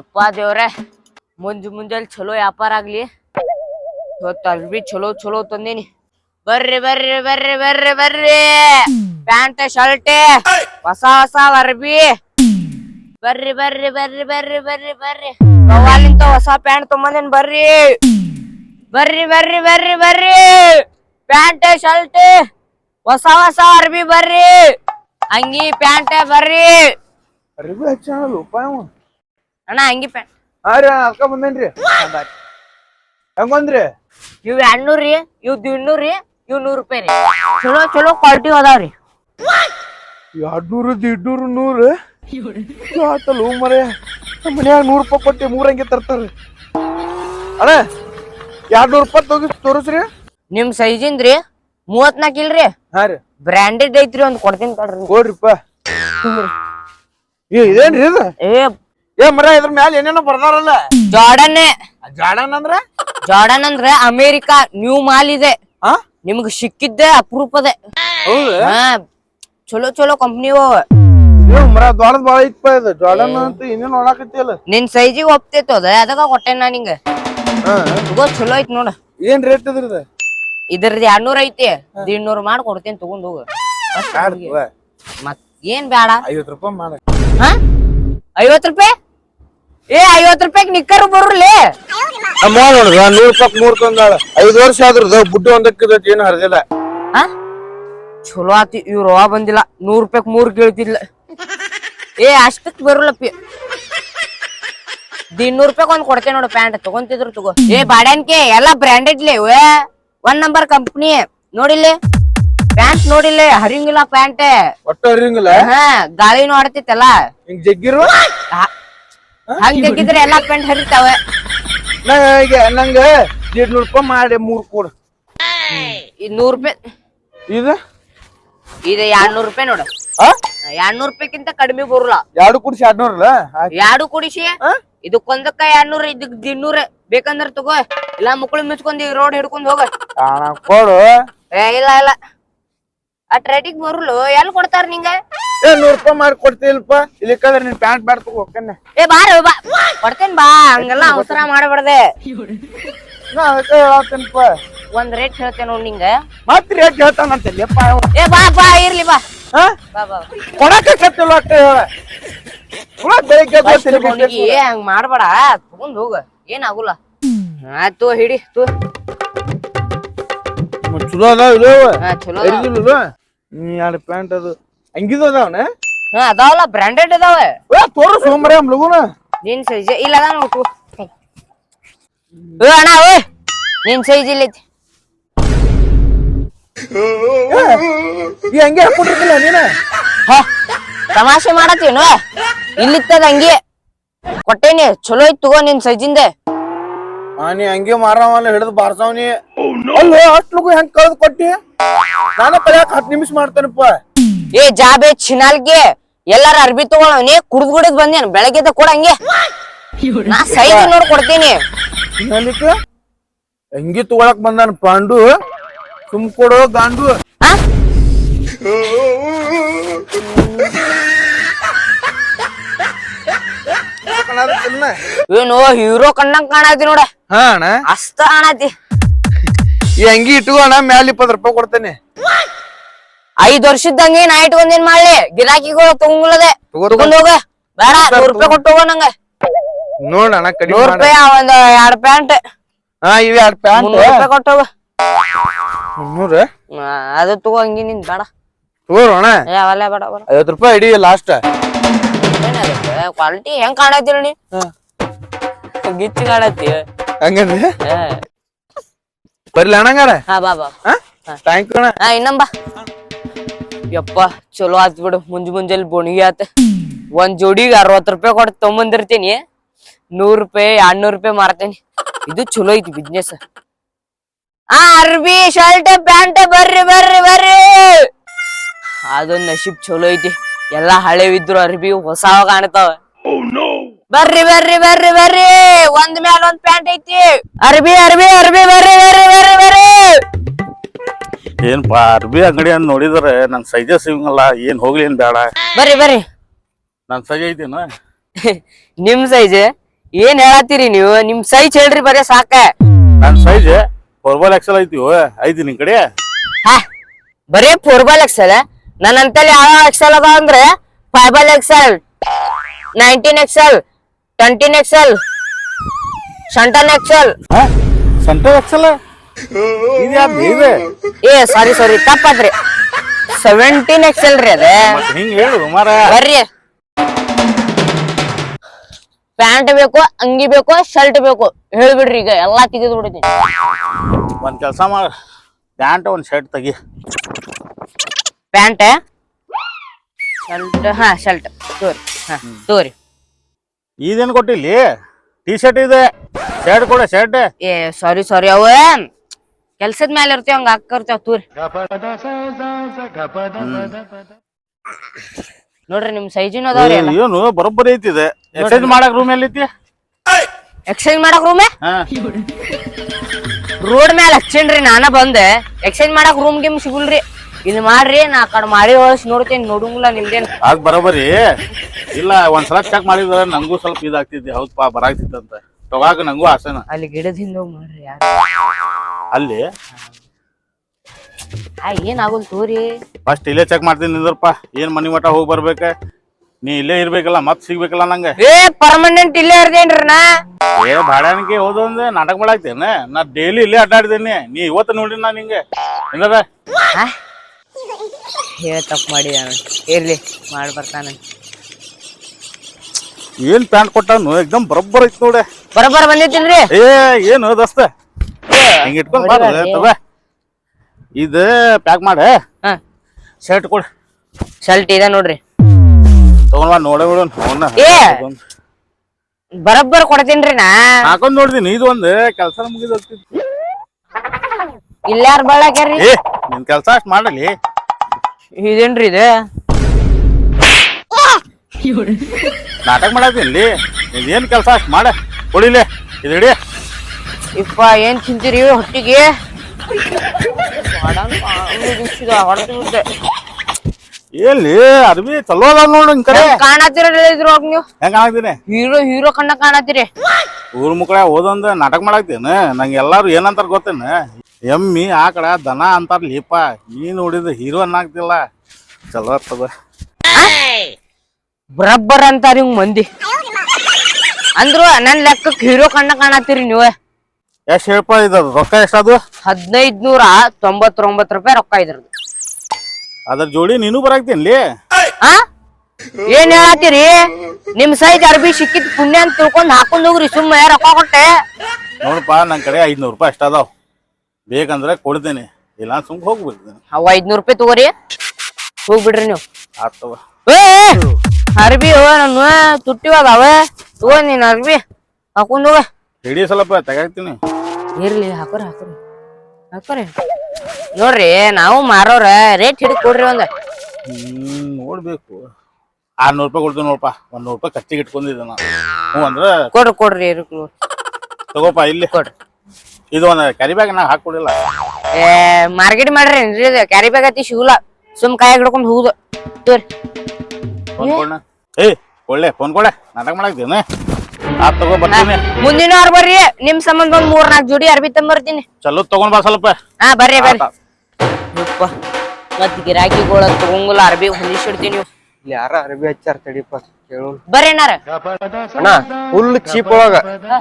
ಯಪ್ಪ ದೇವ್ರೆ, ಮುಂಜ್ ಮುಂಜಾನೆ ಚಲೋ ವ್ಯಾಪಾರ ಆಗ್ಲಿ. ಇವತ್ತು ಅರ್ಬಿ ಚಲೋ ಚಲೋ ತಂದೀನಿ. ಬರ್ರಿ ಬರ್ರಿ ಬರ್ರಿ ಬರ್ರಿ ಬರ್ರಿ. ಪ್ಯಾಂಟ್, ಶರ್ಟ್, ಹೊಸ ಹೊಸ ಅರ್ಬಿ. ಬರ್ರಿ ಬರ್ರಿ ಬರ್ರಿ ಬರ್ರಿ ಬರ್ರಿ ಬರ್ರಿ. ಅವಾಲಿಂತ ಹೊಸ ಪ್ಯಾಂಟ್ ತೊಂಬಂದೇನ್ ಬರ್ರಿ. ಬರ್ರಿ ಬರ್ರಿ ಬರ್ರಿ ಬರ್ರಿ. ಪ್ಯಾಂಟ್, ಶರ್ಟ್, ಹೊಸ ಹೊಸ ಅರ್ಬಿ, ಬರ್ರಿ. ಅಂಗಿ ಪ್ಯಾಂಟ್, ಬರ್ರಿ. ಅರ್ಬಿ ಹಚ್ಚ ಉಪಾಯ ಅಣ್ಣ ಅಂಗಿ ಪ್ಯಾಂಟ್ ಹಾ ರೀ ಅದ್ಕ ಬಂದೇನ್ರಿ ಹೆಂಗೊಂದ್ರಿ ಇವ್ ಎರಡ್ನೂರ್ ರೀ ಇವ್ ಇನ್ನೂರ್ ರೀ ಇವ್ ನೂರ್ ರೂಪಾಯಿ ರೀ. ಚಲೋ ಚಲೋ ಕ್ವಾಲಿಟಿ ಅದಾವ್ರಿ ಎರಡ್ನೂರು ದಿಡ್ನೂರು ನೂರು? ಆತಲ್ಲ ಮರೆ. ನಮ್ಮ ಮನ್ಯಾಗ ನೂರು ರೂಪಾಯಿ ಕೊಟ್ಟಿ ಮೂರಂಗೆ ತರ್ತಾರ. ಅಣ್ಣ ಎರಡ್ನೂರು ರೂಪಾಯಿ ತೋಗಿ ತೋರಿಸ್ರಿ. ನಿಮ್ ಸೈಜಿಂದ್ರಿ ಮೂವತ್ನಾಕ್ ಇಲ್ರಿ. ಹಾ ರೀ. ಬ್ರ್ಯಾಂಡೆಡ್ ಐತ್ರಿ ಒಂದ್ ಕೊಡ್ತೀನಿ ತಡ್ರಿ. ಕೊಡ್ರಿಪ್ಪ ಏ ಇದೇನ್ರಿ ಇದು? ಏ ಏ ಮರ ಇದ್ರ ಮ್ಯಾಲ ಏನೇನೋ ಬರ್ದಾರಲ್ಲ? ಜಾರ್ಡನ್ ಜಾಡನ್ ಅಂದ್ರ? ಜಾರ್ಡನ್ ಅಂದ್ರ ಅಮೇರಿಕಾ ನ್ಯೂ ಮಾಲ್ ಇದೆ. ಹಾ ನಿಮ್ಗ್ ಸಿಕ್ಕಿದ್ದೆ ಅಪರೂಪದೆ. ಹೌದು? ಹಾ ಚಲೋ ಚಲೋ ಕಂಪ್ನಿ ಏ ಮರ ಬಾಳ ಐತಪ್ಪ ಇದು. ಜಾಡನ್ ಅಂತ ನೋಡಾಕತ್ತಿಯಲ್ಲ ನಿನ್ ಸೈಜಿಗೆ ಒಪ್ತೈತು ಅದ. ಅದಕ್ಕ ಕೊಟ್ಟೆ ನಾ ನಿಂಗ. ಹಾ. ತಗೋ ಚಲೋ ಐತ್ ನೋಡ. ಏನ್ ರೇಟ್ ಇದ್ರದ ಇದ್ರದ್ ಎರಡ್ನೂರ್ ಐತಿ. ದಿಡ್ನೂರ್ ಮಾಡಿ ಕೊಡ್ತೀನಿ ತಗೊಂಡ್ ಹೋಗು. ಮತ್ ಏನ್ ಬೇಡ ಐವತ್ ರೂಪಾಯಿ ಮಾಡ. ಹಾ? ಐವತ್ ರೂಪಾಯಿ? ಏ ಐವತ್ ರೂಪಾಯಿ ನಿಕ್ಕರ್ ಬರ್ಲಿ ನಮ್ಮ ನೋಡ್ದ ನೂರ್ ರೂಪಾಯಿ ಮೂರ್ ತಂದಾಳ. ಐದ್ ವರ್ಷ ಆದ್ರದ ಬುಡ್ಡು ಒಂದಕ್ಕಿದ ಏನು ಹರಿದಿಲ್ಲ. ಹಾ ಚಲೋ ಆತಿ ಇವ್ರ ಬಂದಿಲ್ಲ. ನೂರ್ ರೂಪಾಯಿ ಮೂರ್ ಕೇಳ್ತಿದ್ಲ. ಏ ಅಷ್ಟಕ್ ಬರಲ್ಲಪ್ಪಿ. ಇನ್ನೂರ್ ರೂಪಾಯಿ ಒಂದ್ ಕೊಡ್ತೇನೆ ನೋಡು ಪ್ಯಾಂಟ್ ತಗೊಂತಿದ್ರು ತಗೋ. ಏ ಬಾಡ್ಯಾನ್ಕೆ ಎಲ್ಲಾ ಬ್ರ್ಯಾಂಡೆಡ್ ವೇ ಒನ್ ನಂಬರ್ ಕಂಪ್ನಿ ನೋಡಿಲ್ಲಿ? ಪ್ಯಾಂಟ್ ನೋಡಿಲ್ಲ ಹರಿಂಗಿಲ್ಲ ಪ್ಯಾಂಟ್. ಒಟ್ಟ ಹರಿಯಂಗಿಲ್ಲ? ಹಾ ಗಾಳಿನೂ ಆಡ್ತಿತ್ತಲ್ಲ. ಹಿಂಗ್ ಜಗ್ಗಿರು ಹಂಗ್ ತೆಗಿದ್ರೆ ಎಲ್ಲಾ ಪ್ಯಾಂಟ್ ಹರಿತಾವೆ. ನಂಗೆ ನಂಗ ಎರಡ್ನೂರ್ ರೂಪಾಯಿ ಮಾಡಿ ಮೂರ್ ಕೊಡು. ಇದ್ ನೂರ್ ರೂಪಾಯಿ. ಇದು? ಇದು ಎರಡ್ನೂರ್ ರೂಪಾಯಿ ನೋಡು. ಎರಡ್ನೂರ್ ರೂಪಾಯಿಕ್ಕಿಂತ ಕಡಿಮೆ ಬರಲ್ಲ. ಎರಡು ಕುಡಿಸಿ ಎರಡ್ನೂರಲ್ಲ? ಎರಡು ಕುಡಿಸಿ. ಇದಕ್ಕೊಂದಕ್ಕ ಎರಡ್ನೂರ ಇದಕ್ ದಿನ್ನೂರ. ಬೇಕಂದ್ರ ತಗೋ. ಇಲ್ಲ ಮುಕ್ಳು ಮಿಚ್ಕೊಂಡಿ ರೋಡ್ ಹಿಡ್ಕೊಂಡ್ ಹೋಗ. ಕೊಡು. ಏ ಇಲ್ಲ ಇಲ್ಲ. ಅಟ್ ರೇಟಿಗ್ ಬರಲು ಎಲ್ ಕೊಡ್ತಾರ ನಿಂಗ? ಏ ನೂರ್ ರೂಪಾಯಿ ಮಾಡಿ ಕೊಡ್ತಿಲ್ಪ ಇಲ್ಲಿಕ್ಕಂದ್ರೆ ನಿನ್ ಪ್ಯಾಂಟ್ ಬ್ಯಾಡ್ ತಗೋ ಹೋಗ್ಕೇನೆ ಏ ಬಾರ ಬಾ. ಕೊಡ್ತೇನ್ ಬಾ ಹಂಗೆಲ್ಲ ಅವಸರ ಮಾಡಬಾರ್ದೆ. ನಾ ಅದಕ್ಕೆ ಒಂದ್ ರೇಟ್ ಹೇಳ್ತೇನೆ ನೋಡ್ ನಿಂಗ. ಮತ್ ರೇಟ್ ಹೇಳ್ತಾನಂತಲ್ಲಪ್ಪ. ಏ ಬಾ ಬಾ ಇರ್ಲಿ ಬಾ. ಹಾ? ಬಾ ಬಾ ಕೊಡಕತ್ತಿಲ್ಲ ಅಟ್ಟ ಹೇಳ. ಹುಳ ಬೆಳಿಗ್ಗೆ ಫಸ್ಟ್ ಗೊತ್ತಿಲ್ಲ ಅವ್ನಿಗೆ ಹಂಗ್ ಮಾಡ್ಬೇಡ. ತಗೊಂಡ್ ಹೋಗ. ಏನಾಗುಲ್ಲ ಆಯ್ತು ಹಿಡಿ ತು. ಚಲೋ ಅದಾವ ಚಲೋ ಅದಾವ. ನೀ ಎರಡು ಪ್ಯಾಂಟ್ ಅದು. ಹಂಗಿದ ಅದಾವನ ಹಾ ಅದಾವಲ್ಲ ಬ್ರಾಂಡೆಡ್ ಅದಾವೆ. ಏ ತೋರು ಸೋಮರ ಲಗುನ ನಿನ್ ಸೈಜ್ ಇಲ್ಲ ಅದ ನೋಡು ಏ ಅಣ್ಣ ಓ ನಿನ್ ಸೈಜ್ ಇಲ್ಲ ಐತಿ. ಈ ಹಂಗೆ ಹಾಕೊಂಡಿರ್ತಿಲ್ಲ ನೀನ? ಹ ತಮಾಷೆ ಮಾಡತ್ತೀನು ಇಲ್ಲಿತ್ತದ ಹಂಗೆ. ಕೊಟ್ಟೇನಿ ಚಲೋ ಐತ್ ತಗೋ ನಿನ್ ಸೈಜಿಂದೆ ಆ ನೀ ಹಂಗೆ ಮಾರವಲ್ಲ ಹಿಡಿದು ಬಾರ್ಸವ್ನಿ. ಅಲ್ಲ ಅಷ್ಟು ಲಗು ಹೆಂಗ್ ಕಳ್ದ್ ಕೊಟ್ಟಿ? ನಾನು ಕಲಿಯಾಕ ಹತ್ತು ನಿಮಿಷ ಮಾಡ್ತೇನಪ್ಪ. ಏ ಜಾಬೆ ಚಿನಾಲ್ಗೆ. ಎಲ್ಲಾರ ಅರ್ಬಿ ತಗೊಳವನಿ ಕುಡ್ದ್ ಕುಡಿದ್ ಬಂದೇನ್? ಬೆಳಗ್ಗೆದ ಕೂಡ ಹಂಗೆ. ನಾ ಸೈಜ್ ನೋಡ್ ಕೊಡ್ತೀನಿ. ತಗೊಳಕ್ ಬಂದಾನ ಪಾಂಡು. ಸುಮ್ ಕೊಡೋ ಗಾಂಡು. ಏನೋ ಕಾಣಾಕತ್ತಿಲ್ಲ? ಏನು ಹೀರೋ ಕಣ್ಣಂಗ್ ಕಾಣತಿ ನೋಡ. ಹಾ ಅಣ್ಣ. ಅಷ್ಟ ಕಾಣತಿ. ಈ ಅಂಗಿ ಇಟ್ಕೋಣ ಮ್ಯಾಲ ಇಪ್ಪತ್ತು ರೂಪಾಯಿ ಕೊಡ್ತೇನೆ. ಐದ್ ವರ್ಷದಂಗೆ ನಾ ಇಟ್ಕೊಂಡೇನ್ ಮಾಡ್ಲಿ? ಗಿರಾಕಿಗಳು ತಗೊಂಗಿಲ್ಲದೆ ತಗೋ- ತಗೊಂಡ್ ಹೋಗ. ಬೇಡ ನೂರ್ ರೂಪಾಯಿ ಕೊಟ್ಟು ಹೋಗೋ ನಂಗ. ನೋಡಣ ಕಡಿಮೆ ನೂರ್ ಮಾಡ. ರೂಪಾಯಿ ಒಂದ್ ಎರಡ್ ಪ್ಯಾಂಟ್. ಹಾ ಇವ್ ಎರಡ್ ಪ್ಯಾಂಟ್. ಮುನ್ನೂರ್ ರೂಪಾಯಿ ಕೊಟ್ಟು ಹೋಗ. ಮುನ್ನೂರ? ಅದು ತಗೋ ಹಂಗಿ ನಿನ್ ಬೇಡ. ತಗೋಣ ಏ ಅವಲ್ಲ ಬೇಡ ಬೇಡ. ಐವತ್ತು ರೂಪಾಯಿ ಇಡಿ ಲಾಸ್ಟ್ ಕ್ವಾಲಿಟಿ ಹೆಂಗ್ ಕಾಣತಿರ ನೀ ಗಿಚ್ಚಿ ಕಾಣತ್ತಿ ಹಂಗಂದ್ರೆ? ಬರ್ಲಿ ಅಣ್ಣಂಗಾರ ಹಾ ಬಾ ಬಾ. ಥ್ಯಾಂಕ್ ಅಣ್ಣ. ಹಾ ಇನ್ನಂಬ ಯಪ್ಪ ಚಲೋ ಆತ್ ಬಿಡು. ಮುಂಜ್ ಮುಂಜಾನೆ ಬೋಣಿಗೆ ಆತ. ಒಂದ್ ಜೋಡಿಗೆ ಅರವತ್ ರೂಪಾಯಿ ಕೊಟ್ಟು ತಗೊಂಬಂದಿರ್ತೀನಿ ನೂರ್ ರೂಪಾಯಿ ಎರಡ್ನೂರ್ ರೂಪಾಯಿ ಮಾರ್ತೇನಿ. ಇದು ಚಲೋ ಐತಿ ಬಿಸ್ನೆಸ್ ಆ ಅರ್ಬಿ ಶರ್ಟ್ ಪ್ಯಾಂಟ್ ಬರ್ರಿ ಬರ್ರಿ ಬರ್ರಿ. ಅದೊಂದ್ ನಶೀಬ್ ಚಲೋ ಐತಿ. ಎಲ್ಲಾ ಹಳೆವಿದ್ರು ಅರ್ಬಿ ಹೊಸ ಕಾಣ್ತಾವ. ಬರ್ರಿ ಬರ್ರಿ ಬರ್ರಿ ಬರ್ರಿ. ಒಂದ್ ಮ್ಯಾಲ ಒಂದ್ ಪ್ಯಾಂಟ್ ಐತಿ. ಅರ್ಬಿ ಅರ್ಬಿ ಅರ್ಬಿ ಬರ್ರಿ ಬರ್ರಿ ಬರ್ರಿ ಬರ್ರಿ. ಏನ್ಪಾ ಅರ್ಬಿ ಅಂಗಡಿ ಅಂತ ನೋಡಿದ್ರೆ ನನ್ ಸೈಜ ಸಿಗಂಗಿಲ್ಲ ಏನ್ ಹೋಗ್ಲಿ ಏನ್ ಬೇಡ. ಬರ್ರಿ ಬರ್ರಿ. ನನ್ ಸೈಜ್ ಐತೇನ? ನಿಮ್ ಸೈಜ್? ಏನ್ ಹೇಳತ್ತೀರಿ ನೀವು? ನಿಮ್ ಸೈಜ್ ಹೇಳ್ರಿ ಬರೇ ಸಾಕ. ನನ್ ಸೈಜ್ ಫೋರ್ಬಾಲ್ ಎಕ್ಸಲ್ ಐತಿ ಓ, ಐತಿ ನಿನ್ ಕಡೆ? ಹಾ ಬರೇ ಫೋರ್ಬಾಲ್ ಎಕ್ಸಲ್ ನನ್ನ ಅಂತಲ್ಲಿ ಯಾವ ಎಕ್ಸಲ್ ಅದ ಅಂದ್ರೆ ಫೈಬಲ್ ಎಕ್ಸೆಲ್ ನೈನ್ಟೀನ್ ಎಕ್ಸೆಲ್ ಟ್ವೆಂಟೀನ್ ಎಕ್ಸಲ್ ಸಂಟನ್ ಎಕ್ಸಲ್ ಸಂಟನ್ ಎಕ್ಸಲ್ ಇದ್ಯಾವ್ದು ಇದೆ ಏ ಸಾರಿ ಸಾರಿ ತಪ್ಪಾದ್ರಿ. ಸೆವೆಂಟೀನ್ ಎಕ್ಸಲ್ ರೀ ಅದೇ. ಹಿಂಗ್ ಹೇಳು ಮಾರ ಬರ್ರಿ. ಪ್ಯಾಂಟ್ ಬೇಕು ಅಂಗಿ ಬೇಕು ಶರ್ಟ್ ಬೇಕು. ಹೇಳ್ಬಿಡ್ರಿ ಈಗ ಎಲ್ಲಾ ತೆಗೆದು ಬಿಡ್ತೀನಿ. ಒಂದ್ ಕೆಲಸ ಮಾಡ. ಪ್ಯಾಂಟ್ ಒಂದ್ ಶರ್ಟ್ ತೆಗಿ. ಪ್ಯಾಂಟ್ ಶರ್ಟ್ ಹಾ ಶರ್ಟ್ ತೋರಿ ಹಾ ತೋರಿ. ಇದೇನ್ ಕೊಟ್ಟಿಲ್ಲಿ? ಟಿ ಶರ್ಟ್ ಇದೆ. ಶರ್ಟ್ ಕೊಡ ಶರ್ಟ್ ಏ ಸಾರಿ ಸಾರಿ ಅವ ಕೆಲ್ಸದ ಮೇಲೆ ಇರ್ತೀವಿ ಹಂಗ ಹಾಕಿರ್ತೀವ ತೂರಿ. ನೋಡ್ರಿ ನಿಮ್ ಸೈಜಿನ ಅದಾವ್ರಿ ಎಲ್ಲ. ಏನು ಬರೋಬ್ಬರಿ ಐತಿದೆ. ಎಕ್ಸೈಸ್ ಮಾಡಕ್ ರೂಮ್ ಎಲ್ಲಿ ಐತಿ ಎಕ್ಸ್ಚೇಂಜ್ ಮಾಡಕ್ ರೂಮೆ ಹಾ. ರೋಡ್ ಮೇಲೆ ಹಚ್ಚೇನ್ರಿ ನಾನ ಬಂದೆ. ಎಕ್ಸ್ಚೇಂಜ್ ಮಾಡಕ್ ರೂಮ್ ಗಿಮ್ ಸಿಗುಲ್ರಿ. ಇದು ಮಾಡ್ರಿ ನಾ ಆ ಕಡೆ ಮಾಡಿ ಹೊಳ್ಸಿ ನೋಡ್ತೇನೆ ನೋಡಂಗಿಲ್ಲ ನಿಮ್ದೇನ್. ಆಗ ಬರೋಬ್ಬರಿ. ಇಲ್ಲ ಒಂದ್ಸಲ ಚೆಕ್ ಮಾಡಿದ್ರೆ ನಂಗೂ ಸ್ವಲ್ಪ ಇದಾಗ್ತಿದ್ದೆ. ಹೌದಪ್ಪ ಬರಾಗ್ತಿತ್ತಂತ. ತಗಾಕ ನಂಗೂ ಆಸೆನ? ಅಲ್ಲಿ ಗಿಡದ ಹಿಂದೆ ಹೋಗಿ ಮಾಡ್ರಿ ಯಾರು? ಅಲ್ಲಿ? ಆ ಏನ್ ಆಗುಲ್ ತೋರಿ? ಫಸ್ಟ್ ಇಲ್ಲೇ ಚೆಕ್ ಮಾಡ್ತೀನಿ ನಿಂದ್ರಪ್ಪ ಏನ್ ಮನಿ ಮಠ ಹೋಗಿ ಬರ್ಬೇಕ? ನೀ ಇಲ್ಲೇ ಇರ್ಬೇಕಲ್ಲ ಮತ್ ಸಿಗ್ಬೇಕಲ್ಲ ನಂಗೆ? ಏ ಪರ್ಮನೆಂಟ್ ಇಲ್ಲೇ ಇರ್ದೇನ್ರಿ ನಾ? ಏ ಹೋದಂದ್ರೆ ನಾಟಕ ಮಾಡಾಕ್ತೇನೆ. ನಾ ಡೈಲಿ ಇಲ್ಲೇ ಅಡ್ಡಾಡ್ತೇನೆ. ನೀ ಇವತ್ತು ನೋಡಿ ನಾ ನಿಂಗೆ. ಏನದ? ಹೇಳ ತಪ್ಪು ಮಾಡಿದ ಇರ್ಲಿ ಮಾಡಿ ಬರ್ತಾನ. ಏನ್ ಪ್ಯಾಂಟ್ ಕೊಟ್ಟಾನು ಎಕ್ದಮ್ ಬರಬ್ಬರ್ ಐತಿ ನೋಡೆ. ಬರಬ್ಬರ್ ಬಂದಿತ್ತೀನ್ರಿ? ಏ ಏನು ದೋಸ್ತ ಹಿಂಗ ಇಟ್ಕೊಂಡ್ ಬಾರ ತಗೋ. ಇದು ಪ್ಯಾಕ್ ಮಾಡ. ಹಾ. ಶರ್ಟ್ ಕೊಡು. ಶರ್ಟ್ ಇದೆ ನೋಡ್ರಿ. ತಗೊಂಡ್ ಬಾ ನೋಡೇ ಅವನ್ನ ಏ! ಬರೋಬ್ಬರ ಕೊಡ್ತೀನ್ರಿ ನಾ. ಹಾಕೊಂಡ್ ನೋಡ್ತೀನಿ ಇದು ಒಂದ್ ಕೆಲಸ ಮುಗಿದ ಇಲ್ಲಾರ ಬಳಕ್ಯಾರ್ರಿ ಏ ನಿನ್ ಕೆಲಸ ಅಷ್ಟ್ ಮಾಡಲಿ. ಇದೇನ್ರಿ ಇದು? ನಾಟಕ ಮಾಡತ್ತೀನಿ ಏನ್ ಕೆಲಸ ಅಷ್ಟ್ ಮಾಡ ಕೊಡಿಲೆ ಇದು ಹಿಡಿ. ಇಪ್ಪ ಏನ್ ತಿಂತೀರಿ ಹೊಟ್ಟಿಗೆ? ಎಲ್ಲಿ ಅರ್ಬಿ ಚಲೋ ಅದ ನೋಡು ನಿನ್ ಕಡೆ. ಕಾಣತ್ತೀರ ಇದ್ರ ನೀವು? ಹೆಂಗ ಕಾಣತ್ತೀನಿ ಹೀರೋ ಹೀರೋ ಕಣ್ಣ ಕಾಣತ್ತೀರಿ. ಊರ್ ಮುಕ್ಕಳ ಓದೊಂದ್ ನಾಟಕ ಮಾಡಾಕ್ತೇನೆ ನಂಗೆ ಎಲ್ಲಾರು ಏನಂತಾರ ಗೊತ್ತೇನ? ಎಮ್ಮಿ ಆಕಳ ದನ ಅಂತಾರ ಲೀಪ. ನೀ ನೋಡಿದ ಹೀರೋ ಅನ್ನಾಗ್ತಿಲ್ಲ. ಚಲೋ ಇರ್ತದ ಬರಬ್ಬರ್ ಅಂತಾರ ಇವ್ ಮಂದಿ. ಅಂದ್ರು ನನ್ ಲೆಕ್ಕಕ್ಕೆ ಹೀರೋ ಕಣ್ಣ ಕಾಣತ್ತೀರಿ ನೀವು. ಎಷ್ಟ್ ಹೇಳ್ಪ ಇದು ರೊಕ್ಕ ಎಷ್ಟದು ಹದಿನೈದ್ ನೂರ ತೊಂಬತ್ತೊಂಬತ್ತು ರೂಪಾಯಿ ರೊಕ್ಕ ಇದ್ರದ್ದು ಅದ್ರ ಜೋಡಿ ನೀನು ಬರಾಕ್ತೀನಿ ಆ? ಏನ್ ಹೇಳತ್ತೀರಿ? ನಿಮ್ ಸೈಜ್ ಅರ್ಬಿ ಸಿಕ್ಕಿದ್ ಪುಣ್ಯ ಅಂತ ತಿಳ್ಕೊಂಡ್ ಹಾಕೊಂಡ್ ಹೋಗ್ರಿ ಸುಮ್ಮನೆ ರೊಕ್ಕ ಕೊಟ್ಟೆ. ನೋಡಪ್ಪ ನನ್ ಕಡೆ ಐದ್ನೂರು ರೂಪಾಯಿ ಅಷ್ಟ ಅದಾವ. ಬೇಕಂದ್ರೆ ಕೊಡ್ತೇನೆ. ಇಲ್ಲ ಸುಮ್ ಹೋಗ್ಬಿಡ್ತೇನೆ. ಅವ ಐದ್ನೂರ್ ರೂಪಾಯಿ ತಗೋರಿ. ಹೋಗ್ಬಿಡ್ರಿ ನೀವು. ಆತವ ಏ! ಅರ್ಬಿ ನಾನು ತುಟ್ಟಿವ ಅದಾವ ತಗೋ ನೀನ್ ಅರ್ಬಿ ಹಾಕೊಂಡು ಹೋಗ. ಹಿಡಿ ಸ್ವಲ್ಪ ತಗೋತೀನಿ ಇರ್ಲಿ ಹಾಕೋರಿ ಹಾಕೋರಿ. ಹಾಕೋರಿ. ನೋಡ್ರಿ ನಾವು ಮಾರೋರ ರೇಟ್ ಹಿಡಿದು ಕೊಡ್ರಿ ಒಂದ್. ನೋಡ್ಬೇಕು. ಆರ್ನೂರು ರೂಪಾಯಿ ಕೊಡ್ತೀನಿ ನೋಡಪ್ಪ. ಒಂದ್ ನೂರು ರೂಪಾಯಿ ಖರ್ಚಿಗೆ ಇಟ್ಕೊಂಡಿದ್ದೆ ಹ್ಞೂ ಅಂದ್ರೆ ಕೊಡ್ರಿ ಕೊಡ್ರಿ ತಗೋಪ್ಪ ಇಲ್ಲಿ. ಕೊಡ್ರಿ. ಇದು ಒಂದ್ ಕ್ಯಾರಿ ಬ್ಯಾಗ್ ನಾ ಹಾಕೊಡಿಲ್ಲ ಏ ಮಾರ್ಕೆಟ್ ಮಾಡ್ರಿ ಅತಿ ಕ್ಯಾರಿ ಬ್ಯಾಗ್ ಐತಿ ಸಿಗುಲ್ಲ ಸುಮ್ ಕಾಯಿ ಹಿಡ್ಕೊಂಡು ಹೋಗುದು. ತೋರಿ. ಫೋನ್ ಕೊಡ ಏಯ್ ಒಳ್ಳೆ ಫೋನ್ ಕೊಡೆ ನಾಟಕ ಮಾಡಾಕ್ತೇನೆ ಆತ್ ತಗೋ ಬರ್ತೀನಿ. ಮುಂದಿನ ವಾರ ಬರ್ರಿ. ನಿಮ್ ಸಂಬಂಧ ಒಂದ್ ಮೂರ್ ನಾಲ್ಕು ಜೋಡಿ ಅರ್ಬಿ ತಂಬರ್ತೀನಿ. ಚಲೋ ತಗೊಂಡ್ ಬಾ ಸ್ವಲ್ಪ. ಹಾ ಬರ್ರಿ ಬರ್ರಿ. ಯಪ್ಪ ಮತ್ ಗಿರಾಕಿಗಳ ತಗೊಂಗಲ್ಲ ಅರ್ಬಿ ಹೊಂದಿಸಿಡ್ತೀನಿ ನೀವು. ಇಲ್ಲಿ ಯಾರ ಅರ್ಬಿ ಹಚ್ಚಾರ ತಡಿಪ್ಪ ಕೇಳು ಬರ್ರಿ ಅಣ್ಣಾರ. ಅಣ್ಣ ಫುಲ್ ಚೀಪ್ ಒಳಗ.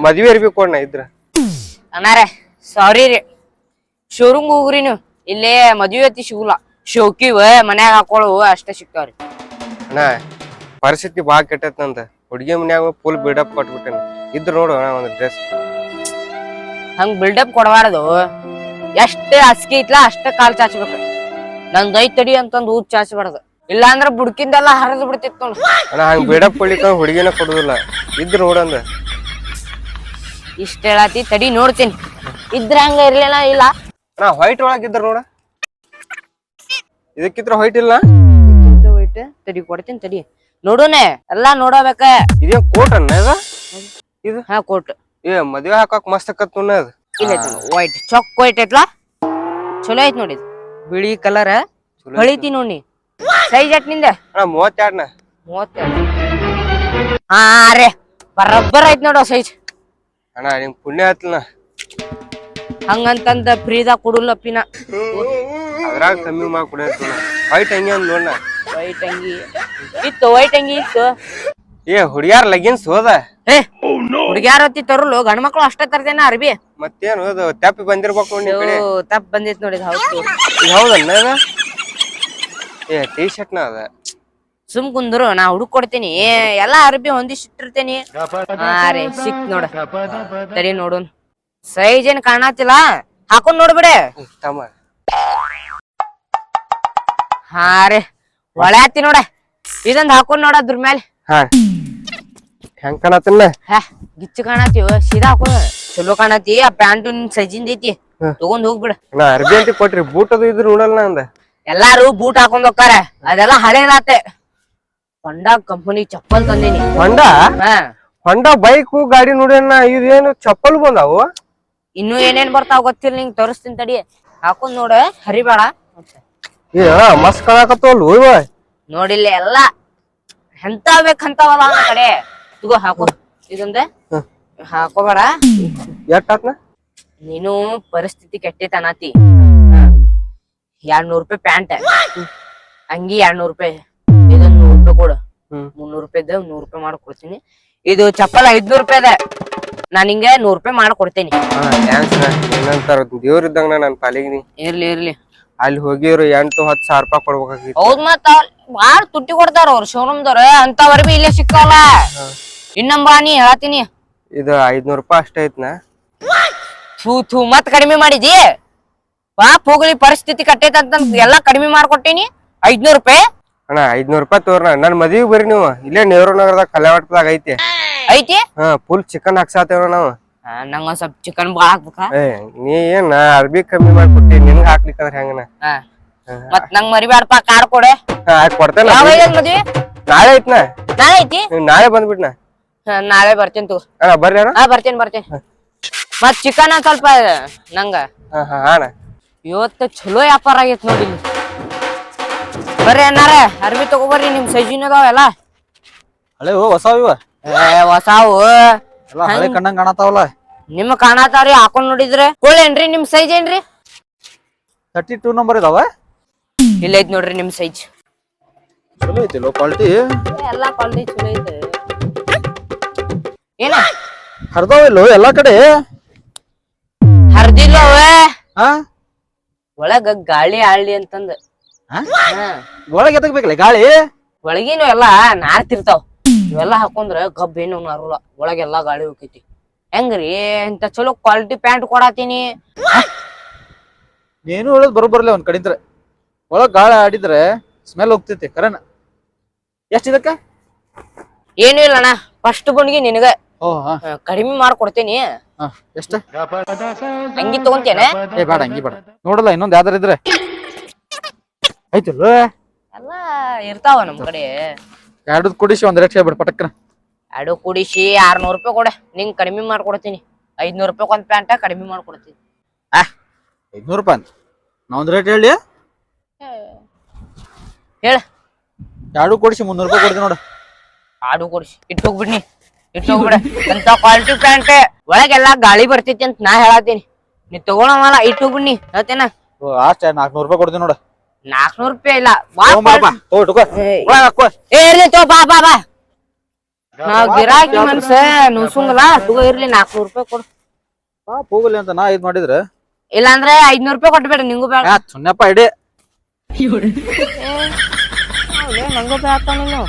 ಮದ್ವೆ ಅರ್ಬಿ ಕೊಡ್ನ ಇದ್ರ. ಅಣ್ಣಾರ ಸಾರಿ ರೀ. ಶೋರೂಮ್ ಹೋಗ್ರಿ ನೀವು. ಇಲ್ಲೇ ಮದ್ವೆ ಐತಿ ಸಿಗುಲ್ಲ. ಶೋಕಿವ ಮನ್ಯಾಗ ಹಾಕೊಳ್ಳುವ ಅಷ್ಟೇ ಸಿಗ್ತಾವ್ರಿ. ಅಣ್ಣ ಪರಿಸ್ಥಿತಿ ಭಾಳ ಕೆಟ್ಟೈತೆ ನಂದ. ಹುಡುಗಿ ಮನ್ಯಾಗ ಫುಲ್ ಬಿಲ್ಡಪ್ ಕೊಟ್ಬಿಟ್ಟೆ ಇದ್ರ ನೋಡು ಒಂದ್ ಡ್ರೆಸ್ ಹಂಗ್ ಬಿಲ್ಡಪ್ ಕೊಡಬಾರದು. ಎಷ್ಟೇ ಹಸ್ಕಿ ಐತ್ಲ ಅಷ್ಟ ಕಾಲ್ ಚಾಚಬೇಕು. ನಂದ್ ಐತಡಿ ತಡಿ ಅಂತಂದ್ ಊದ್ ಚಾಚಬಾರದು. ಇಲ್ಲಾಂದ್ರ ಬುಡ್ಕಿಂದೆಲ್ಲ ಹರಿದು ಬಿಡ್ತಿತ್ತು ನೋಡು. ಅಣ್ಣ ಹಂಗ ಬಿಲ್ಡಪ್ ಕೊಡ್ಲಿಕ್ಕೆ ಹುಡುಗಿನ ಕೊಡುದಿಲ್ಲ. ಇದ್ರ ನೋಡಂದ ಇಷ್ಟ ಹೇಳತಿ ತಡಿ ನೋಡ್ತೀನಿ. ಇದ್ರ ಹಂಗ ಇರ್ಲಿಲ್ಲ ಇಲ್ಲ? ಅಣ್ಣ ವೈಟ್ ಒಳಗ್ ಇದ್ರ ನೋಡ. ಇದಕ್ಕಿದ್ರ ವೈಟ್ ಇಲ್ಲ wait, ತಡಿ ಕೊಡ್ತೀನಿ ತಡಿ. ನೋಡೋಣ ಎಲ್ಲಾ ನೋಡಬೇಕ. ಇದೇನ್ ಕೋಟ್ ಅಣ್ಣ ಇದು? ಹಾ ಕೋಟ್. ಏ ಮದ್ವೆ ಹಾಕಾಕ್ ಮಸ್ತ್ ಆಕತ್ ನೋಡ ಅದ್ ಇಲ್ಲ ವೈಟ್ ಚೊಕ್ ವೈಟ್ ಐತ್ಲಾ? ಚಲೋ ಐತ್ ನೋಡಿ ಬಿಳಿ ಕಲರ್ ಹೊಳಿತಿ ನೋಡಿ. ಸೈಜ್ ಎಟ್ನಿಂದ? ಮೂವತ್ತೆರಡ್ನ. ಮೂವತ್ತೆರಡು. ಹಾ ರೇ ಬರಬ್ಬರ್ ಐತ್ ನೋಡು ಸೈಜ್ ಅಣ್ಣ ನಿಮ್ ಪುಣ್ಯ ಹತ್ಲ ಹಂಗಂತಂದ ಫ್ರೀದಾಗ ಕೊಡುಲ್ಲಪ್ಪಿನ. ಅದ್ರಾಗ ಕಮ್ಮಿ ಮಾಡಿ ಕೊಡ ವೈಟ್ ಹಂಗೆ ಅಂದ್ ನೋಡ್ನ ವೈಟ್ ಅಂಗಿ ಇತ್ತು ವೈಟ್ ಅಂಗಿ ಇತ್ತು. ಏ ಹುಡುಗ್ಯಾರ ಲಗಿನ್ಸ್ ಹೋದ? ಏ ಹುಡುಗ್ಯಾರ ಹತ್ತಿ ತರಲು ಗಂಡ ಮಕ್ಕಳು ಅಷ್ಟೇ ತರ್ತೇನ ಅರ್ಬಿ? ಮತ್ತೇನು ಅದು ತಪ್ಪಿ ಬಂದಿರ್ಬೇಕು ನೋಡ್ ನಿಮ್ ಕಡೆ. ತಪ್ಪ ಬಂದಿತ್ ನೋಡಿ ಹೌದು. ಇದು ಇದು? ಏ ಟೀ ಶರ್ಟ್ನ ಅದ. ಸುಮ್ ಕುಂದ್ರು ನಾ ಹುಡುಕ್ ಕೊಡ್ತೀನಿ. ಎಲ್ಲಾ ಅರ್ಬಿ ಹೊಂದಿಸಿಟ್ಟಿರ್ತೇನಿ ಹಾ ರೀ ಸಿಕ್ ನೋಡ. ತಡಿ ನೋಡುನ್ ಸೈಜ್ ಏನ್ ಕಾಣತಿಲ್ಲ? ಹಾಕೊಂಡ್ ನೋಡ್ಬಿಡೆ ತಮ್ಮ. ಹಾ ರೀ. ಒಳೆ ನೋಡ. ಇದೊಂದ್ ಹಾಕೊಂಡ್ ನೋಡ ಅದ್ರ ಮೇಲೆ ಹಾ. ಹೆಂಗ್ ಕಾಣತ್ತಿಲ್ಲ ಹಾ ಗಿಚ್ಚು ಕಾಣತಿ ಸೀದಾ ಹಾಕೋ. ಚಲೋ ಕಾಣತಿ ಆ ಪ್ಯಾಂಟ್ ಸೈಜಿಂದ ಐತಿ. ತಗೊಂಡ್ ಹೋಗ್ಬಿಡ. ನಾ ಅರ್ಬಿ ಅಂತ ಕೊಟ್ರಿ. ಬೂಟ್ ಅದು ಇದ್ರ ನೋಡಲ್ಲ ಅಂದ. ಎಲ್ಲಾರು ಬೂಟ್ ಹಾಕೊಂಡ್ ಹೋಗ್ತಾರ. ಅದೆಲ್ಲ ಹಳೇದಾತೆ. ಹೊಂಡಾ ಕಂಪನಿ ಚಪ್ಪಲ್ ತಂದೀನಿ. ಹೊಂಡ? ಹಾ. ಹೊಂಡ ಬೈಕು ಗಾಡಿ ನೋಡಣ್ಣ ಇದೇನು ಚಪ್ಪಲ್ ಬಂದಾವು? ಇನ್ನು ಏನೇನ್ ಬರ್ತಾವ ಗೊತ್ತಿಲ್ಲ ನಿಂಗ್ ತೋರಿಸ್ತೀನಿ ತಡಿ. ಹಾಕೊಂಡ್ ನೋಡ. ಹರಿಬೇಡ. ಏ ಮಸ್ತ್ ಕಾಣಕತ್ತವಲ್ವ ಇವ ನೋಡಿಲ್ಲ ಎಲ್ಲ ಎಂತ ಬೇಕಂತಾವಲ್ಲ ಅವನ ಕಡೆ. ತಗೋ ಹಾಕೋ. ಇದೊಂದೆ. ಹಾಕೋಬೇಡ. ನೀನು ಪರಿಸ್ಥಿತಿ ಕೆಟ್ಟೈತೆ ಎರಡ್ ನೂರ್ ರೂಪಾಯಿ ಪ್ಯಾಂಟ್. ಅಂಗಿ ಎರಡ್ ನೂರ್ ರೂಪಾಯಿ. ಇದೊಂದ್ ನೂರ್ ರೂಪಾಯಿ ಕೊಡು. ಮುನ್ನೂರು ರೂಪಾಯಿದ ನೂರ್ ರೂಪಾಯಿ ಮಾಡ್ಕೊಡ್ತೀನಿ. ಇದು ಚಪ್ಪಲ್ ಐದ್ನೂರ್ ರೂಪಾಯಿದ ನಾನ್ ಹಿಂಗೆ ನೂರ್ ರೂಪಾಯಿ ಮಾಡ್ಕೊಡ್ತೇನಿ. ದೇವ್ರ ಇದ್ದಂಗ ನನ್ ಪಾಲಿಗೆ ನೀ ಇರ್ಲಿ ಇರ್ಲಿ. ಅಲ್ಲಿ ಹೋಗಿವ್ರು ಎಂಟು ಹತ್ತು ಸಾವಿರ ರೂಪಾಯಿ ಕೊಡ್ಬೇಕಾಗಿತ್ತು. ಹೌದ್ ಮತ್ತ ಬಾಳ್ ತುಟ್ಟಿ ಕೊಡ್ತಾರ ಅವ್ರು ಶೋರೂಮ್ದವ್ರ. ಅಂತವ್ರ ಬಿ ಇಲ್ಲೇ ಸಿಕ್ಕಲ್ಲ. ಇನ್ನೊಂಬ ನೀ ಹೇಳತೀನಿ ಇದು ಐದ್ನೂರ್ ರೂಪಾಯಿ ಅಷ್ಟೇ ಐತ್ನಾ. ಥೂ ಥೂ ಮತ್ ಕಡಿಮೆ ಮಾಡಿದಿ? ಪಾಪ ಹೋಗ್ಲಿ ಪರಿಸ್ಥಿತಿ ಕಟ್ಟೈತ ಅಂತ ಎಲ್ಲಾ ಕಡಿಮೆ ಮಾಡ್ಕೊಟ್ಟೇನಿ. ಐದ್ನೂರ್ ರೂಪಾಯಿ? ಅಣ್ಣ ಐದ್ನೂರ್ ರೂಪಾಯಿ ತೋರ್ನ ನನ್ ಮದ್ವಿಗ್ ಬರ್ರಿ ನೀವು. ಇಲ್ಲೇ ನೆಹರು ನಗರದಾಗ ಕಲ್ಯಾವಟದಾಗ ಐತಿ. ಐತಿ? ಹಾ ಫುಲ್ ಚಿಕನ್ ಹಾಕ್ಸಾತೇವ ನಾವು. ಆ, ನಂಗ್ ಸ್ವಲ್ಪ ಚಿಕನ್ ಬಾಳ ಹಾಕ್ಬೇಕ? ಏ ನೀ ಏನ್ ಅರ್ಬಿ ಕಮ್ಮಿ ಮಾಡ್ಕೊಟ್ಟಿ ನಿನ್ಗ ಹಾಕ್ಲಿಕ್ಕಂದ್ರ ಹೆಂಗನ? ಹಾ. ಮತ್ ನಂಗ್ ಮರಿಬ್ಯಾಡಪ್ಪ ಕಾರ್ ಕೊಡೆ. ಹಾ ಹಾಕ್ ಕೊಡ್ತೇನ ಮದ್ವಿ ನಾಳೆ ಐತ್ನ? ನಾಳೆ ಐತಿ? ನೀವ್ ನಾಳೆ ಬಂದ್ಬಿಟ್ನ? ಹಾ, ನಾಳೆ ಬರ್ತೀನಿ ತಗೋ. ಅಣ್ಣ ಬರ್ರಿ ಅಣ್ಣ. ಹಾ ಬರ್ತೇನೆ ಬರ್ತೇನೆ. ಮತ್ ಚಿಕನ್ ಸ್ವಲ್ಪ ನಂಗ. ಹಾ ಹಾ ಅಣ್ಣ ಇವತ್ತು ಚಲೋ ವ್ಯಾಪಾರ ಆಗೈತ್ ನೋಡಿ. ಇಲ್ಲಿ. ಬರ್ರಿ ಅಣ್ಣಾರ ಅರ್ಬಿ ತಗೋಬರ್ರಿ ನಿಮ್ ಸೈಜಿನ ಅದಾವೆಲ್ಲ ಹಳೆ ಹೊಸ ಇವ. ಏ, ಹೊಸಾವು. ಎಲ್ಲ ಹಳೆ ಕಾಣತಾವಲ್ಲ ನಿಮ್ ಕಾಣತಾವ್ರಿ ಹಾಕೊಂಡ್ ನೋಡಿದ್ರೆ ಏನ್ರಿ ನಿಮ್ ಸೈಜ್ ಏನ್ರಿ? ತರ್ಟಿ ಟೂ ನಂಬರ್ ಇದಾವ? ಇಲ್ಲ ಐತ್ ನೋಡ್ರಿ ನಿಮ್ ಸೈಜ್ ಚಲೋ ಐತಿ ಲೋ ಕ್ವಾಲಿಟಿ ಎಲ್ಲಾ ಕ್ವಾಲಿಟಿ ಚಲೋ ಐತೆ. ಏನ? ಹರಿದಾವಿಲ್ಲೋ ಎಲ್ಲಾ ಕಡೆ? ಹರ್ದಿಲ್ಲ ಅವೇ ಹಾ? ಒಳಗ ಗಾಳಿ ಆಳ್ಲಿ ಅಂತಂದ. ಒಳಗೆ ಎದಕ್ ಬೇಕಲ್ಲ ಗಾಳಿ? ಒಳಗಿನ ಎಲ್ಲಾ ನಾರ್ತಿರ್ತಾವ. ಇವೆಲ್ಲಾ ಹಾಕೊಂಡ್ರೆ ಗಬ್ಬೇನು ಏನು ನಾರಲ್ಲ ಒಳಗೆಲ್ಲಾ ಗಾಳಿ ಹೋಗೈತಿ ಹೆಂಗ್ರಿ? ಇಂತ ಚಲೋ ಕ್ವಾಲಿಟಿ ಪ್ಯಾಂಟ್ ಕೊಡತೀನಿ. ನೀನು ಹೇಳೋದು ಬರೋಬ್ಬರ್ಲೆ ಒಂದ್ ಕಡಿದ್ರೆ. ಒಳಗ್ ಗಾಳ ಆಡಿದ್ರೆ ಸ್ಮೆಲ್ ಹೋಗ್ತೈತಿ ಕರೆನ ಎಷ್ಟಿದಕ್ಕ ಏನು ಇಲ್ಲ ಅಣ್ಣ ಫಸ್ಟ್ ಬಂಡಿಗೆ ನಿನಗ. ಓ ಹಾ. ಕಡಿಮೆ ಮಾಡ್ಕೊಡ್ತೇನಿ. ಹಾ ಎಷ್ಟ? ಅಂಗಿ ತಗೊಂತೇನೆ. ಏ ಬೇಡ ಹಂಗಿ ಬೇಡ. ನೋಡಲ್ಲ ಇನ್ನೊಂದ್ ಯಾವ್ದಾರ ಇದ್ರೆ. ಆಯ್ತಲ್ಲ ಎಲ್ಲ ಇರ್ತಾವ ನಮ್ ಕಡೆ. ಎರಡದ್ ಕುಡಿಸಿ ಒಂದ್ ರೇಟ್ ಹೇಳ್ಬಿಡ್ ಪಟಕ್ಕನ ಎರಡು ಕುಡಿಸಿ ಆರ್ನೂರು ರೂಪಾಯಿ ಕೊಡೆ. ನಿಂಗೆ ಕಡಿಮೆ ಮಾಡ್ಕೊಡ್ತೀನಿ. ಐದ್ನೂರ್ ರೂಪಾಯಿ ಒಂದು ಪ್ಯಾಂಟ ಕಡಿಮೆ ಮಾಡ್ಕೊಡ್ತೀನಿ. ಐದ್ನೂರು ರೂಪಾಯಿ ಅಂತ. ನಾವೊಂದು ರೇಟ್ ಹೇಳಿ. ಹೇಳ. ಎರಡು ಕೊಡಿಸಿ ಮುನ್ನೂರು ರೂಪಾಯಿ ಕೊಡ್ತೀನಿ ನೋಡು. ಆಡು ಕೊಡಿಸಿ. ಇಟ್ಟು ಹೋಗ್ಬಿಡಿ ಇಟ್ಟು ಹೋಗ್ಬಿಡ. ಅಂತ ಕ್ವಾಲಿಟಿ ಪ್ಯಾಂಟ್. ಒಳಗೆಲ್ಲ ಗಾಳಿ ಬರ್ತೈತಿ ಅಂತ ನಾ ಹೇಳತ್ತೀನಿ ನೀ ತಗೊಳವಲ್ಲ ಇಟ್ಟು ಹೋಗ್ಬಿಡ್ನಿ. ಹೇಳ್ತೇನ? ಅಷ್ಟೇ ನಾಲ್ಕುನೂರು ರೂಪಾಯಿ ಕೊಡ್ತೀನಿ ನೋಡು. ನಾಲ್ಕನೂರ್ ರೂಪಾಯಿ ಇಲ್ಲ. ಬಾ. ಬಾ ಬಾ ಬಾ ಬಾ. ನಾವ್ ಗಿರಾಕಿ ಮನ್ಸ ನುಸುಂಗಲ್ಲ ತಗೋ ಇರ್ಲಿ ನಾಲ್ಕನೂರ್ ರೂಪಾಯಿ ಕೊಡು. ಪಾಪ ಹೋಗಲಿ ಅಂತ ನಾ ಇದ್ ಮಾಡಿದ್ರೆ? ಇಲ್ಲಾಂದ್ರೆ ಐದ್ನೂರ್ ರೂಪಾಯಿ ಕೊಟ್ಬೇಡ ನಿಂಗೂ ಬೇಡ. ಯಾ ಸುನ್ನಪ್ಪ ಇಡಿ. ಹೌದೇ ನಂಗೂ ಬೇಡ ನೀನು.